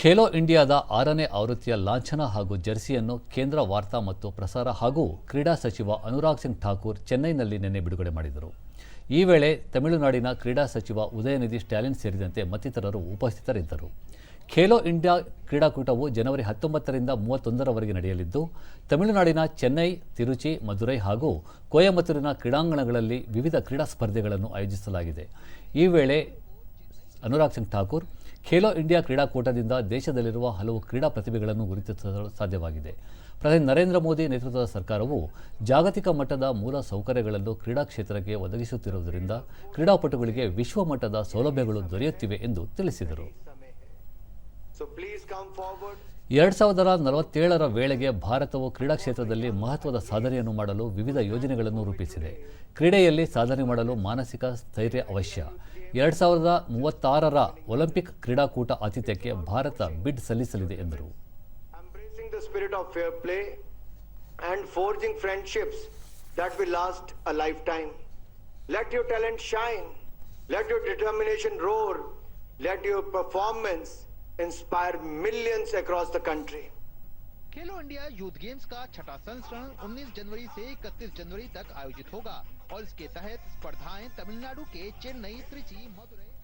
ಖೇಲೋ ಇಂಡಿಯಾದ ಆರನೇ ಆವೃತ್ತಿಯ ಲಾಂಛನ ಹಾಗೂ ಜರ್ಸಿಯನ್ನು ಕೇಂದ್ರ ವಾರ್ತಾ ಮತ್ತು ಪ್ರಸಾರ ಹಾಗೂ ಕ್ರೀಡಾ ಸಚಿವ ಅನುರಾಗ್ ಸಿಂಗ್ ಠಾಕೂರ್ ಚೆನ್ನೈನಲ್ಲಿ ನಿನ್ನೆ ಬಿಡುಗಡೆ ಮಾಡಿದರು. ಈ ವೇಳೆ ತಮಿಳುನಾಡಿನ ಕ್ರೀಡಾ ಸಚಿವ ಉದಯನಿಧಿ ಸ್ಟ್ಯಾಲಿನ್ ಸೇರಿದಂತೆ ಮತ್ತಿತರರು ಉಪಸ್ಥಿತರಿದ್ದರು. ಖೇಲೋ ಇಂಡಿಯಾ ಕ್ರೀಡಾಕೂಟವು ಜನವರಿ ಹತ್ತೊಂಬತ್ತರಿಂದ ಮೂವತ್ತೊಂದರವರೆಗೆ ನಡೆಯಲಿದ್ದು, ತಮಿಳುನಾಡಿನ ಚೆನ್ನೈ, ತಿರುಚಿ, ಮಧುರೈ ಹಾಗೂ ಕೋಯಮತ್ತೂರಿನ ಕ್ರೀಡಾಂಗಣಗಳಲ್ಲಿ ವಿವಿಧ ಕ್ರೀಡಾ ಸ್ಪರ್ಧೆಗಳನ್ನು ಆಯೋಜಿಸಲಾಗಿದೆ. ಈ ವೇಳೆ ಅನುರಾಗ್ ಸಿಂಗ್ ಠಾಕೂರ್ ಖೇಲೋ ಇಂಡಿಯಾ ಕ್ರೀಡಾಕೂಟದಿಂದ ದೇಶದಲ್ಲಿರುವ ಹಲವು ಕ್ರೀಡಾ ಪ್ರತಿಭೆಗಳನ್ನು ಗುರುತಿಸಲು ಸಾಧ್ಯವಾಗಿದೆ. ಪ್ರಧಾನಿ ನರೇಂದ್ರ ಮೋದಿ ನೇತೃತ್ವದ ಸರ್ಕಾರವು ಜಾಗತಿಕ ಮಟ್ಟದ ಮೂಲ ಸೌಕರ್ಯಗಳನ್ನು ಕ್ರೀಡಾ ಕ್ಷೇತ್ರಕ್ಕೆ ಒದಗಿಸುತ್ತಿರುವುದರಿಂದ ಕ್ರೀಡಾಪಟುಗಳಿಗೆ ವಿಶ್ವ ಮಟ್ಟದ ಸೌಲಭ್ಯಗಳು ದೊರೆಯುತ್ತಿವೆ ಎಂದು ತಿಳಿಸಿದರು. ಎರಡು ಸಾವಿರದ ನಲವತ್ತೇಳರ ವೇಳೆಗೆ ಭಾರತವು ಕ್ರೀಡಾ ಕ್ಷೇತ್ರದಲ್ಲಿ ಮಹತ್ವದ ಸಾಧನೆಯನ್ನು ಮಾಡಲು ವಿವಿಧ ಯೋಜನೆಗಳನ್ನು ರೂಪಿಸಿದೆ ಕ್ರೀಡೆಯಲ್ಲಿ ಸಾಧನೆ ಮಾಡಲು ಮಾನಸಿಕ ಸ್ಥೈರ್ಯ ಅವಶ್ಯ ಎರಡು ಸಾವಿರದ ಮೂವತ್ತಾರರ ಒಲಿಂಪಿಕ್ ಕ್ರೀಡಾಕೂಟ ಆತಿಥ್ಯಕ್ಕೆ ಭಾರತ ಬಿಡ್ ಸಲ್ಲಿಸಲಿದೆ ಎಂದರು. Let your performance inspire millions across the country. Khelo India youth games का छठा संस्करण 19 जनवरी से 31 जनवरी तक आयोजित होगा और इसके तहत स्पर्धाएँ तमिलनाडु के चेन्नई, त्रिची, मदुरई